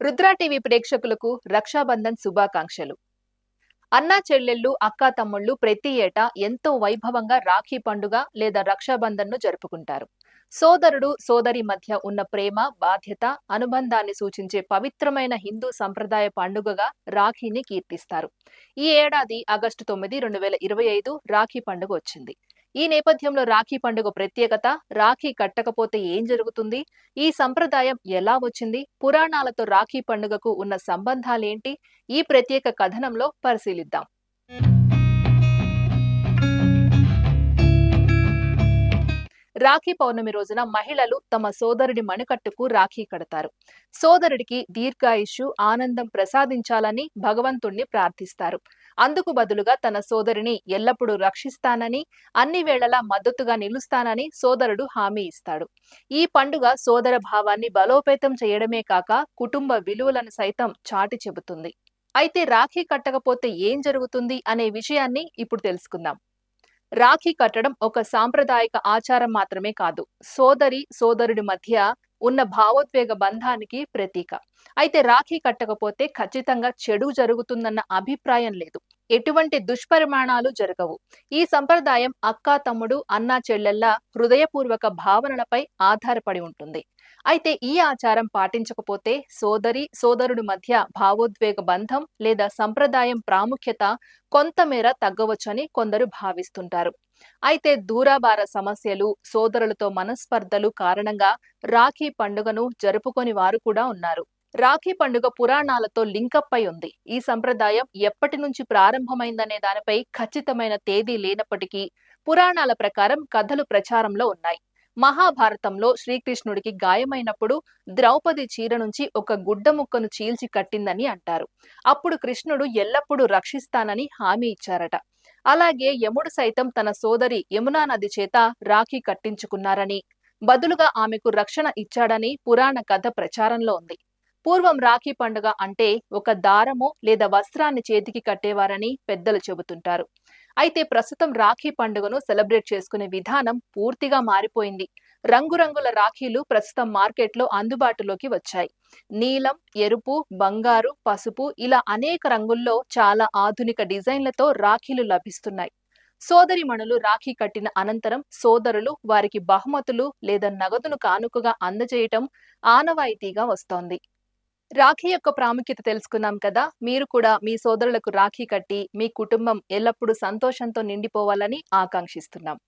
Rudra TV ప్రేక్షకులకు రక్షాబంధన్ శుభాకాంక్షలు. అన్నా చెల్లెళ్ళు అక్కా తమ్ముళ్ళు ప్రతి ఏటా ఎంతో వైభవంగా రాఖీ పండుగ లేదా రక్షాబంధన్ను జరుపుకుంటారు. సోదరుడు సోదరి మధ్య ఉన్న ప్రేమ బాధ్యత అనుబంధాన్ని సూచించే పవిత్రమైన హిందూ సంప్రదాయ పండుగగా రాఖీని కీర్తిస్తారు. ఈ ఏడాది ఆగస్టు తొమ్మిది రెండు వేల ఇరవై ఐదు రాఖీ పండుగ వచ్చింది. ఈ నేపథ్యంలో రాఖీ పండుగ ప్రత్యేకత రాఖీ కట్టకపోతే ఏం జరుగుతుంది? ఈ సంప్రదాయం ఎలా వచ్చింది? పురాణాలతో రాఖీ పండుగకు ఉన్న సంబంధాలేంటి? ఈ ప్రత్యేక కథనంలో పరిశీలిద్దాం. రాఖీ పౌర్ణమి రోజున మహిళలు తమ సోదరుడి మణికట్టుకు రాఖీ కడతారు. సోదరుడికి దీర్ఘాయుషు ఆనందం ప్రసాదించాలని భగవంతుణ్ణి ప్రార్థిస్తారు. అందుకు బదులుగా తన సోదరిని ఎల్లప్పుడూ రక్షిస్తానని అన్ని వేళలా మద్దతుగా నిలుస్తానని సోదరుడు హామీ ఇస్తాడు. ఈ పండుగ సోదర భావాన్ని బలోపేతం చేయడమే కాక కుటుంబ విలువలను సైతం చాటి చెబుతుంది. అయితే రాఖీ కట్టకపోతే ఏం జరుగుతుంది అనే విషయాన్ని ఇప్పుడు తెలుసుకుందాం. రాఖీ కట్టడం ఒక సాంప్రదాయిక ఆచారం మాత్రమే కాదు. సోదరి సోదరుడి మధ్య ఉన్న భావోద్వేగ బంధానికి ప్రతీక. అయితే రాఖీ కట్టకపోతే ఖచ్చితంగా చెడు జరుగుతుందన్న అభిప్రాయం లేదు. ఎటువంటి దుష్పరిమాణాలు జరగవు. ఈ సంప్రదాయం అక్కా తమ్ముడు అన్నా చెల్లెళ్ళ హృదయపూర్వక భావనలపై ఆధారపడి ఉంటుంది. అయితే ఈ ఆచారం పాటించకపోతే సోదరి సోదరుడి మధ్య భావోద్వేగ బంధం లేదా సంప్రదాయం ప్రాముఖ్యత కొంతమేర తగ్గవచ్చని కొందరు భావిస్తుంటారు. అయితే దూరాభార సమస్యలు సోదరులతో మనస్పర్ధలు కారణంగా రాఖీ పండుగను జరుపుకొని వారు కూడా ఉన్నారు. రాఖీ పండుగ పురాణాలతో లింకప్ అయి ఉంది. ఈ సంప్రదాయం ఎప్పటి నుంచి ప్రారంభమైందనే దానిపై ఖచ్చితమైన తేదీ లేనప్పటికీ పురాణాల ప్రకారం కథలు ప్రచారంలో ఉన్నాయి. మహాభారతంలో శ్రీకృష్ణుడికి గాయమైనప్పుడు ద్రౌపది చీర నుంచి ఒక గుడ్డ ముక్కను చీల్చి కట్టిందని అంటారు. అప్పుడు కృష్ణుడు ఎల్లప్పుడూ రక్షిస్తానని హామీ ఇచ్చారట. అలాగే యముడు సైతం తన సోదరి యమునా నది చేత రాఖీ కట్టించుకున్నారని బదులుగా ఆమెకు రక్షణ ఇచ్చాడని పురాణ కథ ప్రచారంలో ఉంది. పూర్వం రాఖీ పండుగ అంటే ఒక దారము లేదా వస్త్రాన్ని చేతికి కట్టేవారని పెద్దలు చెబుతుంటారు. అయితే ప్రస్తుతం రాఖీ పండుగను సెలబ్రేట్ చేసుకునే విధానం పూర్తిగా మారిపోయింది. రంగురంగుల రాఖీలు ప్రస్తుతం మార్కెట్లో అందుబాటులోకి వచ్చాయి. నీలం ఎరుపు బంగారు పసుపు ఇలా అనేక రంగుల్లో చాలా ఆధునిక డిజైన్లతో రాఖీలు లభిస్తున్నాయి. సోదరిమణులు రాఖీ కట్టిన అనంతరం సోదరులు వారికి బహుమతులు లేదా నగదును కానుకగా అందజేయటం ఆనవాయితీగా వస్తోంది. రాఖీ యొక్క ప్రాముఖ్యత తెలుసుకున్నాం కదా. మీరు కూడా మీ సోదరులకు రాఖీ కట్టి మీ కుటుంబం ఎల్లప్పుడూ సంతోషంతో నిండిపోవాలని ఆకాంక్షిస్తున్నాం.